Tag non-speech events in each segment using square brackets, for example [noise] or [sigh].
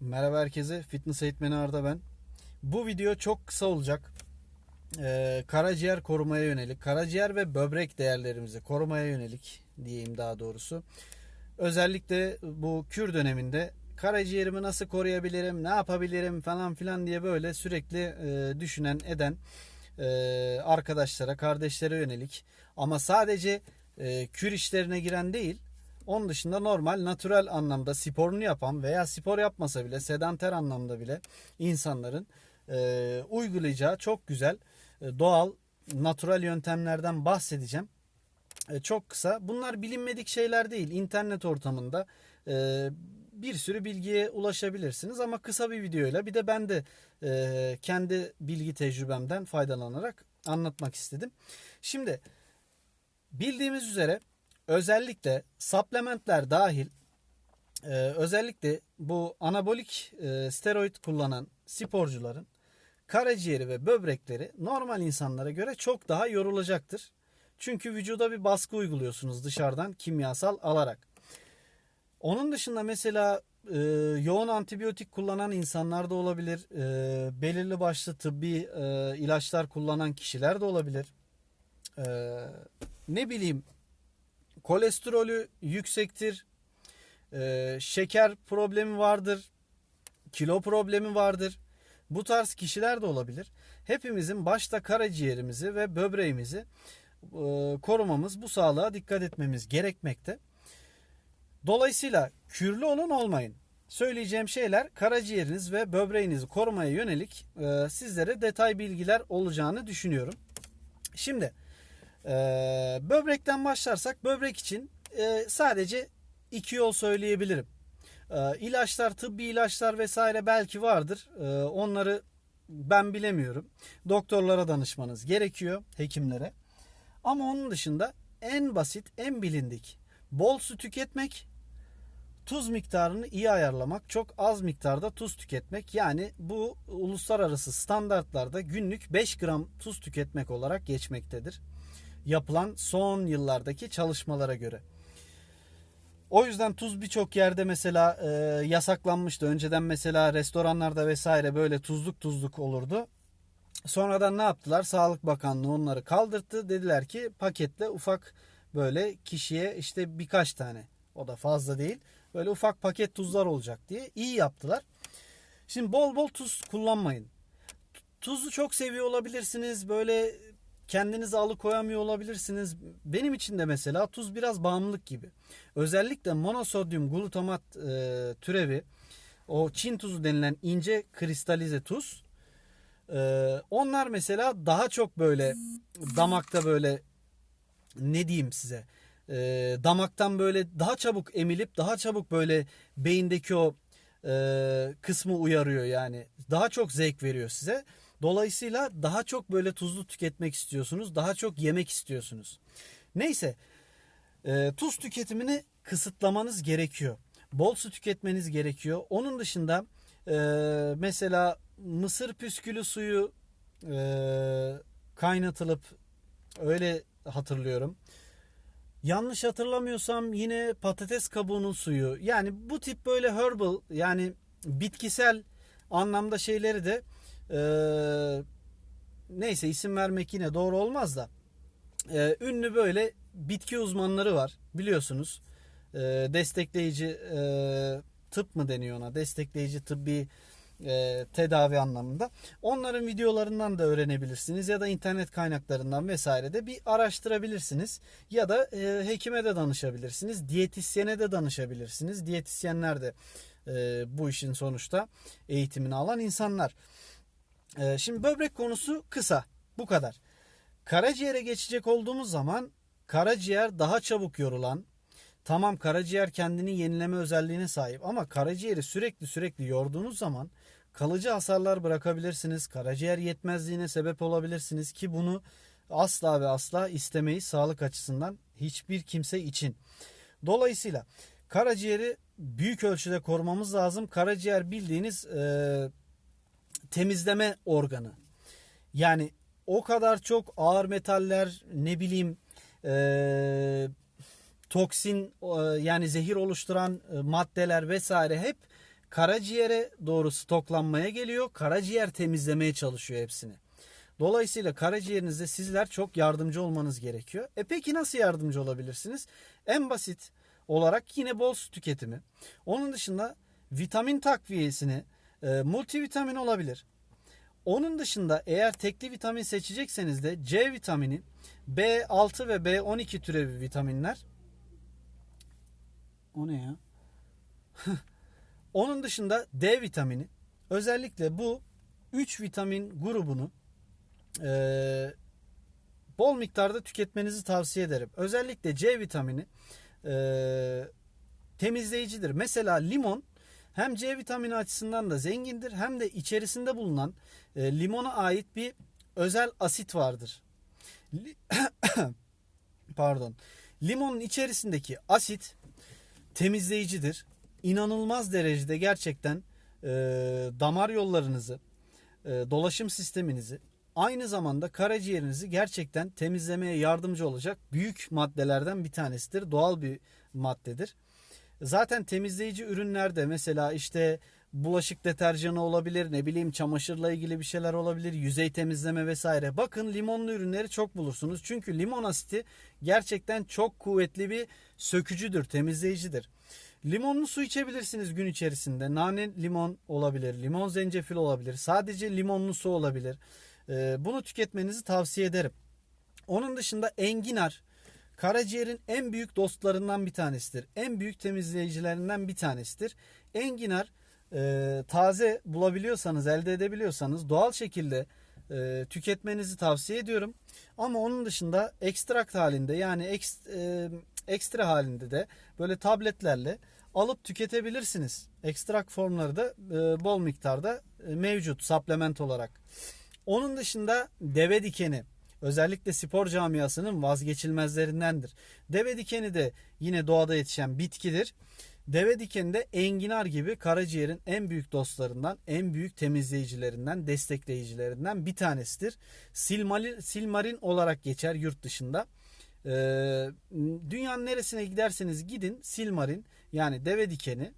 Merhaba herkese. Fitness eğitmeni Arda ben. Bu video çok kısa olacak. Ee, karaciğer korumaya yönelik, karaciğer ve böbrek değerlerimizi korumaya yönelik diyeyim daha doğrusu. Özellikle bu kür döneminde karaciğerimi nasıl koruyabilirim, ne yapabilirim falan filan diye böyle sürekli e, düşünen eden e, arkadaşlara, kardeşlere yönelik ama sadece e, kür işlerine giren değil, onun dışında normal, natürel anlamda sporunu yapan veya spor yapmasa bile sedanter anlamda bile insanların e, uygulayacağı çok güzel, e, doğal, natürel yöntemlerden bahsedeceğim. E, çok kısa. Bunlar bilinmedik şeyler değil. İnternet ortamında e, bir sürü bilgiye ulaşabilirsiniz ama kısa bir videoyla bir de ben de e, kendi bilgi tecrübemden faydalanarak anlatmak istedim. Şimdi bildiğimiz üzere özellikle supplementler dahil e, özellikle bu anabolik e, steroid kullanan sporcuların karaciğeri ve böbrekleri normal insanlara göre çok daha yorulacaktır. Çünkü vücuda bir baskı uyguluyorsunuz dışarıdan kimyasal alarak. Onun dışında mesela e, yoğun antibiyotik kullanan insanlar da olabilir. E, belirli başlı tıbbi e, ilaçlar kullanan kişiler de olabilir. E, ne bileyim kolesterolü yüksektir. E, şeker problemi vardır. Kilo problemi vardır. Bu tarz kişiler de olabilir. Hepimizin başta karaciğerimizi ve böbreğimizi e, korumamız, bu sağlığa dikkat etmemiz gerekmekte. Dolayısıyla kürlü olun olmayın. Söyleyeceğim şeyler karaciğeriniz ve böbreğinizi korumaya yönelik e, sizlere detay bilgiler olacağını düşünüyorum. Şimdi e, böbrekten başlarsak böbrek için e, sadece iki yol söyleyebilirim. E, ilaçlar, tıbbi ilaçlar vesaire belki vardır. E, onları ben bilemiyorum. Doktorlara danışmanız gerekiyor, hekimlere. Ama onun dışında en basit, en bilindik bol su tüketmek, tuz miktarını iyi ayarlamak, çok az miktarda tuz tüketmek. Yani bu uluslararası standartlarda günlük 5 gram tuz tüketmek olarak geçmektedir. Yapılan son yıllardaki çalışmalara göre. O yüzden tuz birçok yerde mesela e, yasaklanmıştı. Önceden mesela restoranlarda vesaire böyle tuzluk tuzluk olurdu. Sonradan ne yaptılar? Sağlık Bakanlığı onları kaldırdı. Dediler ki paketle ufak böyle kişiye işte birkaç tane o da fazla değil. Böyle ufak paket tuzlar olacak diye iyi yaptılar. Şimdi bol bol tuz kullanmayın. Tuzu çok seviyor olabilirsiniz. Böyle kendinizi alıkoyamıyor olabilirsiniz. Benim için de mesela tuz biraz bağımlılık gibi. Özellikle monosodyum glutamat e, türevi o Çin tuzu denilen ince kristalize tuz e, onlar mesela daha çok böyle damakta böyle ne diyeyim size e, damaktan böyle daha çabuk emilip daha çabuk böyle beyindeki o e, kısmı uyarıyor yani daha çok zevk veriyor size. Dolayısıyla daha çok böyle tuzlu tüketmek istiyorsunuz. Daha çok yemek istiyorsunuz. Neyse e, tuz tüketimini kısıtlamanız gerekiyor. Bol su tüketmeniz gerekiyor. Onun dışında e, mesela mısır püskülü suyu e, kaynatılıp öyle hatırlıyorum. Yanlış hatırlamıyorsam yine patates kabuğunun suyu. Yani bu tip böyle herbal yani bitkisel anlamda şeyleri de e, neyse isim vermek yine doğru olmaz da e, ünlü böyle bitki uzmanları var biliyorsunuz. E, destekleyici e, tıp mı deniyor ona? Destekleyici tıbbi e, tedavi anlamında. Onların videolarından da öğrenebilirsiniz ya da internet kaynaklarından vesaire de bir araştırabilirsiniz. Ya da e, hekime de danışabilirsiniz. Diyetisyene de danışabilirsiniz. Diyetisyenler de e, bu işin sonuçta eğitimini alan insanlar. E, şimdi böbrek konusu kısa. Bu kadar. Karaciğere geçecek olduğumuz zaman karaciğer daha çabuk yorulan, Tamam karaciğer kendini yenileme özelliğine sahip ama karaciğeri sürekli sürekli yorduğunuz zaman kalıcı hasarlar bırakabilirsiniz. Karaciğer yetmezliğine sebep olabilirsiniz ki bunu asla ve asla istemeyiz sağlık açısından hiçbir kimse için. Dolayısıyla karaciğeri büyük ölçüde korumamız lazım. Karaciğer bildiğiniz e, temizleme organı. Yani o kadar çok ağır metaller ne bileyim e, toksin yani zehir oluşturan maddeler vesaire hep karaciğere doğru stoklanmaya geliyor. Karaciğer temizlemeye çalışıyor hepsini. Dolayısıyla karaciğerinizde sizler çok yardımcı olmanız gerekiyor. E peki nasıl yardımcı olabilirsiniz? En basit olarak yine bol su tüketimi. Onun dışında vitamin takviyesini e, multivitamin olabilir. Onun dışında eğer tekli vitamin seçecekseniz de C vitamini, B6 ve B12 türevi vitaminler. O ne ya? [laughs] Onun dışında D vitamini. Özellikle bu 3 vitamin grubunu e, bol miktarda tüketmenizi tavsiye ederim. Özellikle C vitamini e, temizleyicidir. Mesela limon hem C vitamini açısından da zengindir hem de içerisinde bulunan e, limona ait bir özel asit vardır. Li [coughs] Pardon. Limonun içerisindeki asit temizleyicidir. İnanılmaz derecede gerçekten e, damar yollarınızı, e, dolaşım sisteminizi, aynı zamanda karaciğerinizi gerçekten temizlemeye yardımcı olacak büyük maddelerden bir tanesidir. Doğal bir maddedir. Zaten temizleyici ürünlerde mesela işte bulaşık deterjanı olabilir, ne bileyim çamaşırla ilgili bir şeyler olabilir, yüzey temizleme vesaire. Bakın limonlu ürünleri çok bulursunuz. Çünkü limon asiti gerçekten çok kuvvetli bir sökücüdür, temizleyicidir. Limonlu su içebilirsiniz gün içerisinde. Nane limon olabilir, limon zencefil olabilir, sadece limonlu su olabilir. Ee, bunu tüketmenizi tavsiye ederim. Onun dışında enginar karaciğerin en büyük dostlarından bir tanesidir. En büyük temizleyicilerinden bir tanesidir. Enginar e, taze bulabiliyorsanız, elde edebiliyorsanız doğal şekilde e, tüketmenizi tavsiye ediyorum. Ama onun dışında ekstrakt halinde yani ekst, e, ekstra halinde de böyle tabletlerle alıp tüketebilirsiniz. Ekstrak formları da e, bol miktarda e, mevcut supplement olarak. Onun dışında deve dikeni özellikle spor camiasının vazgeçilmezlerindendir. Deve dikeni de yine doğada yetişen bitkidir. Deve dikeni de enginar gibi karaciğerin en büyük dostlarından, en büyük temizleyicilerinden, destekleyicilerinden bir tanesidir. Silmarin, silmarin olarak geçer yurt dışında. Ee, dünyanın neresine giderseniz gidin silmarin yani deve dikeni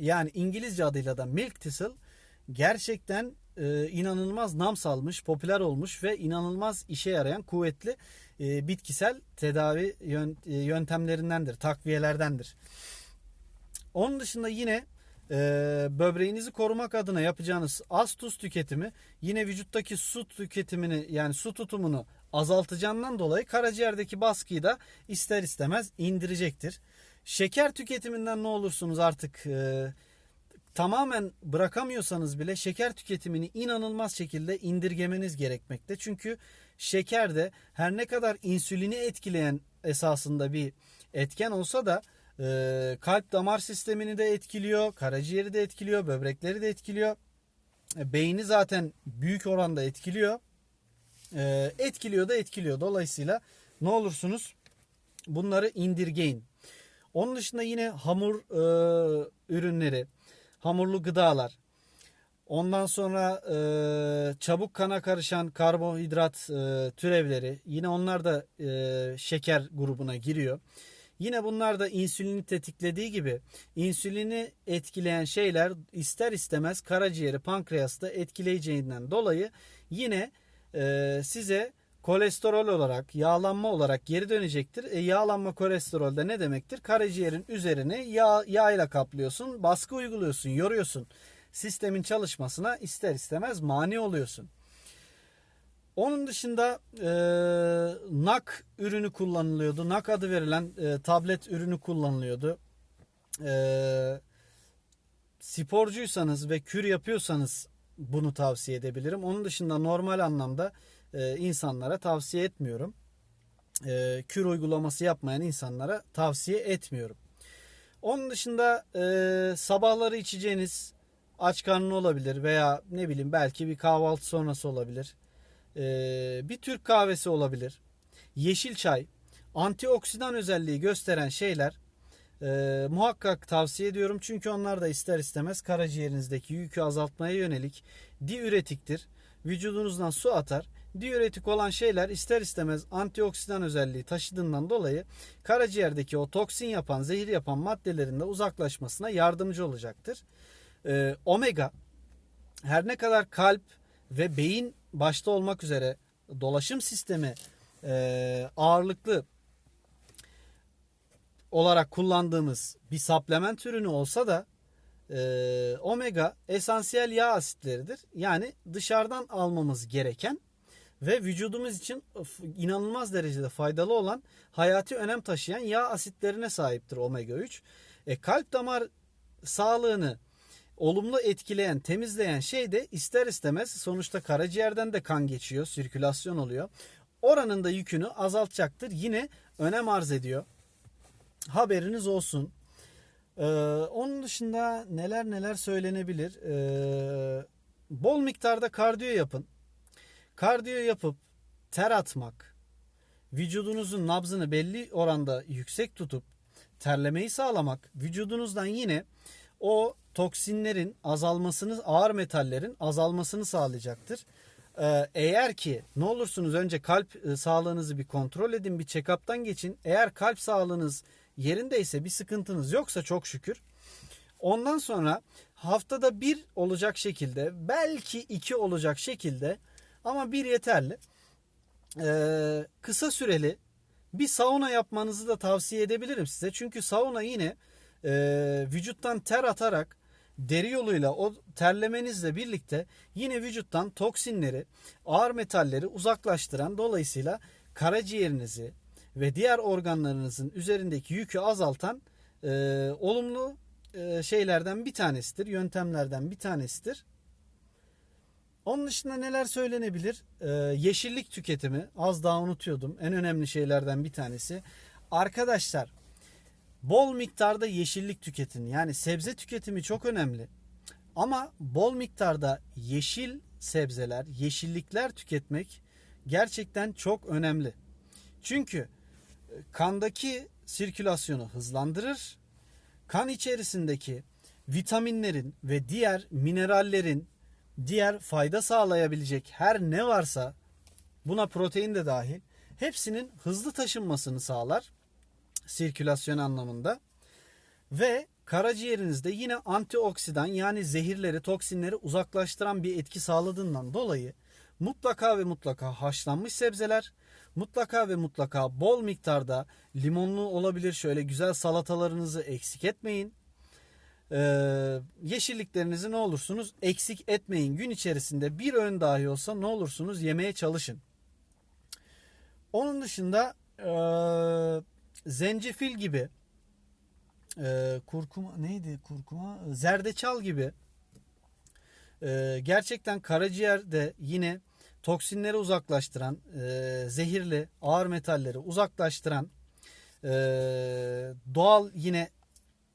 yani İngilizce adıyla da milk thistle gerçekten e, inanılmaz nam salmış, popüler olmuş ve inanılmaz işe yarayan kuvvetli e, bitkisel tedavi e, yöntemlerindendir, takviyelerdendir. Onun dışında yine e, böbreğinizi korumak adına yapacağınız az tuz tüketimi yine vücuttaki su tüketimini yani su tutumunu azaltacağından dolayı karaciğerdeki baskıyı da ister istemez indirecektir. Şeker tüketiminden ne olursunuz artık e, tamamen bırakamıyorsanız bile şeker tüketimini inanılmaz şekilde indirgemeniz gerekmekte. Çünkü şeker de her ne kadar insülini etkileyen esasında bir etken olsa da e, kalp damar sistemini de etkiliyor, karaciğeri de etkiliyor, böbrekleri de etkiliyor. E, beyni zaten büyük oranda etkiliyor. E, etkiliyor da etkiliyor. Dolayısıyla ne olursunuz bunları indirgeyin. Onun dışında yine hamur e, ürünleri, hamurlu gıdalar. Ondan sonra e, çabuk kana karışan karbonhidrat e, türevleri yine onlar da e, şeker grubuna giriyor. Yine bunlar da insülini tetiklediği gibi insülini etkileyen şeyler ister istemez karaciğeri pankreası da etkileyeceğinden dolayı yine e, size kolesterol olarak, yağlanma olarak geri dönecektir. E, yağlanma kolesterol de ne demektir? Karaciğerin üzerini yağ, yağ ile kaplıyorsun, baskı uyguluyorsun, yoruyorsun. Sistemin çalışmasına ister istemez mani oluyorsun. Onun dışında e, NAK ürünü kullanılıyordu. NAK adı verilen e, tablet ürünü kullanılıyordu. E, sporcuysanız ve kür yapıyorsanız bunu tavsiye edebilirim. Onun dışında normal anlamda e, insanlara tavsiye etmiyorum. E, kür uygulaması yapmayan insanlara tavsiye etmiyorum. Onun dışında e, sabahları içeceğiniz aç karnı olabilir veya ne bileyim belki bir kahvaltı sonrası olabilir. E, bir Türk kahvesi olabilir. Yeşil çay, antioksidan özelliği gösteren şeyler muhakkak tavsiye ediyorum. Çünkü onlar da ister istemez karaciğerinizdeki yükü azaltmaya yönelik diüretiktir. Vücudunuzdan su atar diüretik olan şeyler ister istemez antioksidan özelliği taşıdığından dolayı karaciğerdeki o toksin yapan, zehir yapan maddelerin de uzaklaşmasına yardımcı olacaktır. Ee, omega her ne kadar kalp ve beyin başta olmak üzere dolaşım sistemi e, ağırlıklı olarak kullandığımız bir supplement ürünü olsa da e, omega esansiyel yağ asitleridir. Yani dışarıdan almamız gereken ve vücudumuz için inanılmaz derecede faydalı olan hayati önem taşıyan yağ asitlerine sahiptir omega 3. E, kalp damar sağlığını olumlu etkileyen, temizleyen şey de ister istemez sonuçta karaciğerden de kan geçiyor, sirkülasyon oluyor. Oranın da yükünü azaltacaktır. Yine önem arz ediyor. Haberiniz olsun. Ee, onun dışında neler neler söylenebilir. Ee, bol miktarda kardiyo yapın. Kardiyo yapıp ter atmak, vücudunuzun nabzını belli oranda yüksek tutup terlemeyi sağlamak, vücudunuzdan yine o toksinlerin azalmasını, ağır metallerin azalmasını sağlayacaktır. Ee, eğer ki ne olursunuz önce kalp e, sağlığınızı bir kontrol edin, bir check-up'tan geçin. Eğer kalp sağlığınız yerindeyse bir sıkıntınız yoksa çok şükür. Ondan sonra haftada bir olacak şekilde belki iki olacak şekilde ama bir yeterli. Ee, kısa süreli bir sauna yapmanızı da tavsiye edebilirim size. Çünkü sauna yine e, vücuttan ter atarak deri yoluyla o terlemenizle birlikte yine vücuttan toksinleri, ağır metalleri uzaklaştıran dolayısıyla karaciğerinizi ve diğer organlarınızın üzerindeki yükü azaltan e, olumlu e, şeylerden bir tanesidir, yöntemlerden bir tanesidir. Onun dışında neler söylenebilir? Ee, yeşillik tüketimi az daha unutuyordum. En önemli şeylerden bir tanesi. Arkadaşlar bol miktarda yeşillik tüketin. Yani sebze tüketimi çok önemli. Ama bol miktarda yeşil sebzeler, yeşillikler tüketmek gerçekten çok önemli. Çünkü e, kandaki sirkülasyonu hızlandırır. Kan içerisindeki vitaminlerin ve diğer minerallerin diğer fayda sağlayabilecek her ne varsa buna protein de dahil hepsinin hızlı taşınmasını sağlar sirkülasyon anlamında ve karaciğerinizde yine antioksidan yani zehirleri, toksinleri uzaklaştıran bir etki sağladığından dolayı mutlaka ve mutlaka haşlanmış sebzeler, mutlaka ve mutlaka bol miktarda limonlu olabilir şöyle güzel salatalarınızı eksik etmeyin. Ee, yeşilliklerinizi ne olursunuz eksik etmeyin. Gün içerisinde bir öğün dahi olsa ne olursunuz yemeye çalışın. Onun dışında e, zencefil gibi e, kurkuma neydi kurkuma zerdeçal gibi e, gerçekten karaciğerde yine toksinleri uzaklaştıran e, zehirli ağır metalleri uzaklaştıran e, doğal yine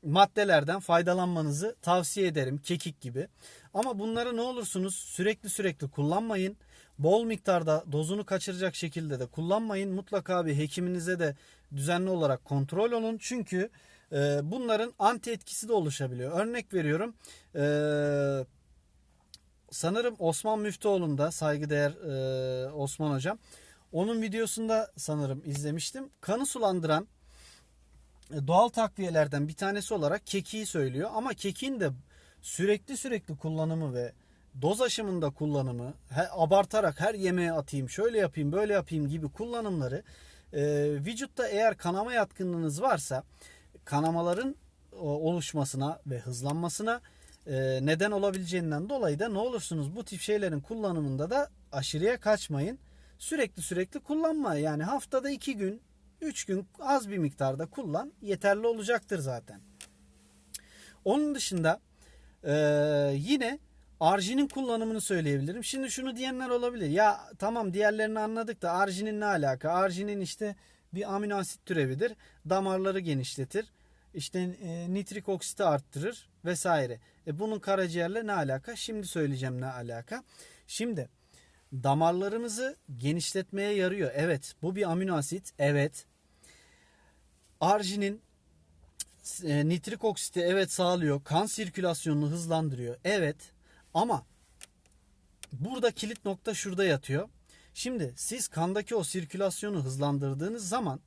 maddelerden faydalanmanızı tavsiye ederim. Kekik gibi. Ama bunları ne olursunuz sürekli sürekli kullanmayın. Bol miktarda dozunu kaçıracak şekilde de kullanmayın. Mutlaka bir hekiminize de düzenli olarak kontrol olun. Çünkü e, bunların anti etkisi de oluşabiliyor. Örnek veriyorum. E, sanırım Osman Müftüoğlu'nda saygıdeğer e, Osman hocam. Onun videosunda sanırım izlemiştim. Kanı sulandıran doğal takviyelerden bir tanesi olarak kekiği söylüyor. Ama kekin de sürekli sürekli kullanımı ve doz aşımında kullanımı he, abartarak her yemeğe atayım şöyle yapayım böyle yapayım gibi kullanımları e, vücutta eğer kanama yatkınlığınız varsa kanamaların oluşmasına ve hızlanmasına e, neden olabileceğinden dolayı da ne olursunuz bu tip şeylerin kullanımında da aşırıya kaçmayın. Sürekli sürekli kullanma yani haftada iki gün 3 gün az bir miktarda kullan yeterli olacaktır zaten. Onun dışında e, yine arginin kullanımını söyleyebilirim. Şimdi şunu diyenler olabilir. Ya tamam diğerlerini anladık da arginin ne alaka? Arginin işte bir amino asit türevidir. Damarları genişletir. İşte e, nitrik oksiti arttırır vesaire. E, bunun karaciğerle ne alaka? Şimdi söyleyeceğim ne alaka. Şimdi damarlarımızı genişletmeye yarıyor. Evet bu bir amino asit. Evet Arginin e, nitrik oksiti evet sağlıyor. Kan sirkülasyonunu hızlandırıyor. Evet ama burada kilit nokta şurada yatıyor. Şimdi siz kandaki o sirkülasyonu hızlandırdığınız zaman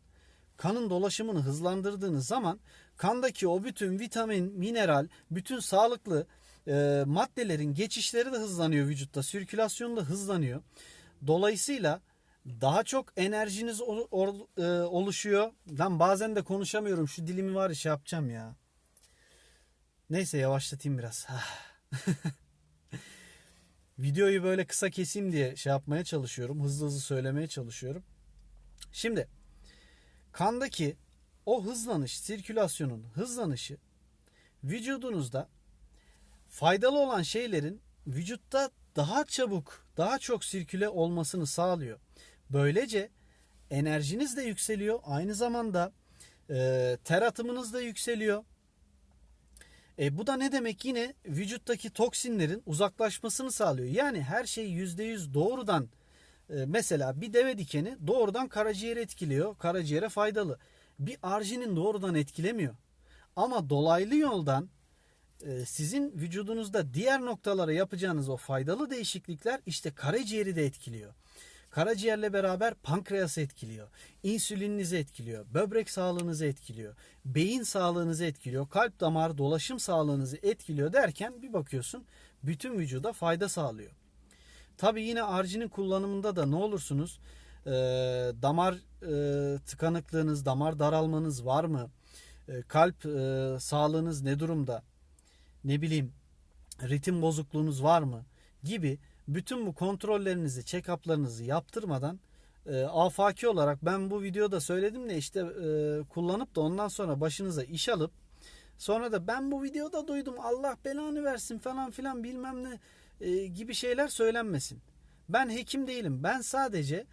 kanın dolaşımını hızlandırdığınız zaman kandaki o bütün vitamin, mineral, bütün sağlıklı e, maddelerin geçişleri de hızlanıyor vücutta. Sirkülasyon da hızlanıyor. Dolayısıyla daha çok enerjiniz ol- ol- e, oluşuyor. Lan bazen de konuşamıyorum. Şu dilimi var ya şey yapacağım ya. Neyse yavaşlatayım biraz. [laughs] Videoyu böyle kısa keseyim diye şey yapmaya çalışıyorum. Hızlı hızlı söylemeye çalışıyorum. Şimdi kandaki o hızlanış, sirkülasyonun hızlanışı vücudunuzda faydalı olan şeylerin vücutta daha çabuk, daha çok sirküle olmasını sağlıyor. Böylece enerjiniz de yükseliyor. Aynı zamanda e, ter atımınız da yükseliyor. E, bu da ne demek? Yine vücuttaki toksinlerin uzaklaşmasını sağlıyor. Yani her şey %100 doğrudan e, mesela bir deve dikeni doğrudan karaciğeri etkiliyor. Karaciğere faydalı. Bir arjinin doğrudan etkilemiyor. Ama dolaylı yoldan e, sizin vücudunuzda diğer noktalara yapacağınız o faydalı değişiklikler işte karaciğeri de etkiliyor. Karaciğerle beraber pankreası etkiliyor. İnsülininizi etkiliyor. Böbrek sağlığınızı etkiliyor. Beyin sağlığınızı etkiliyor. Kalp damar dolaşım sağlığınızı etkiliyor derken bir bakıyorsun bütün vücuda fayda sağlıyor. Tabi yine arginin kullanımında da ne olursunuz e, damar e, tıkanıklığınız, damar daralmanız var mı? E, kalp e, sağlığınız ne durumda? Ne bileyim ritim bozukluğunuz var mı? Gibi bütün bu kontrollerinizi, check-up'larınızı yaptırmadan e, afaki olarak ben bu videoda söyledim de işte e, kullanıp da ondan sonra başınıza iş alıp sonra da ben bu videoda duydum Allah belanı versin falan filan bilmem ne e, gibi şeyler söylenmesin. Ben hekim değilim. Ben sadece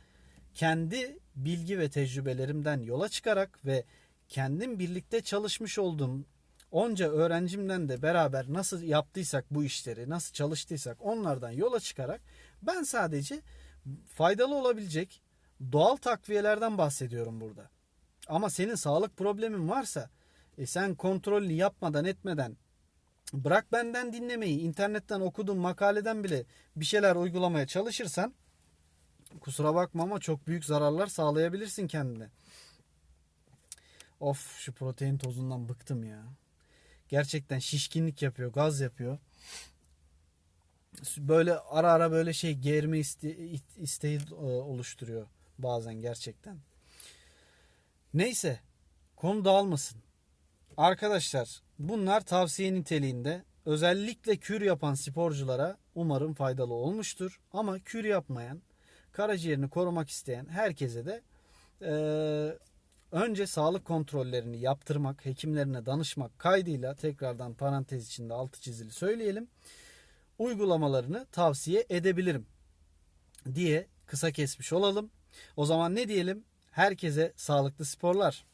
kendi bilgi ve tecrübelerimden yola çıkarak ve kendim birlikte çalışmış olduğum onca öğrencimden de beraber nasıl yaptıysak bu işleri, nasıl çalıştıysak onlardan yola çıkarak ben sadece faydalı olabilecek doğal takviyelerden bahsediyorum burada. Ama senin sağlık problemin varsa e sen kontrolünü yapmadan etmeden bırak benden dinlemeyi internetten okuduğun makaleden bile bir şeyler uygulamaya çalışırsan kusura bakma ama çok büyük zararlar sağlayabilirsin kendine. Of şu protein tozundan bıktım ya. Gerçekten şişkinlik yapıyor, gaz yapıyor. Böyle ara ara böyle şey germe iste, isteği e, oluşturuyor bazen gerçekten. Neyse konu dağılmasın. Arkadaşlar bunlar tavsiye niteliğinde. Özellikle kür yapan sporculara umarım faydalı olmuştur. Ama kür yapmayan, karaciğerini korumak isteyen herkese de e, önce sağlık kontrollerini yaptırmak, hekimlerine danışmak kaydıyla tekrardan parantez içinde altı çizili söyleyelim. Uygulamalarını tavsiye edebilirim diye kısa kesmiş olalım. O zaman ne diyelim? Herkese sağlıklı sporlar.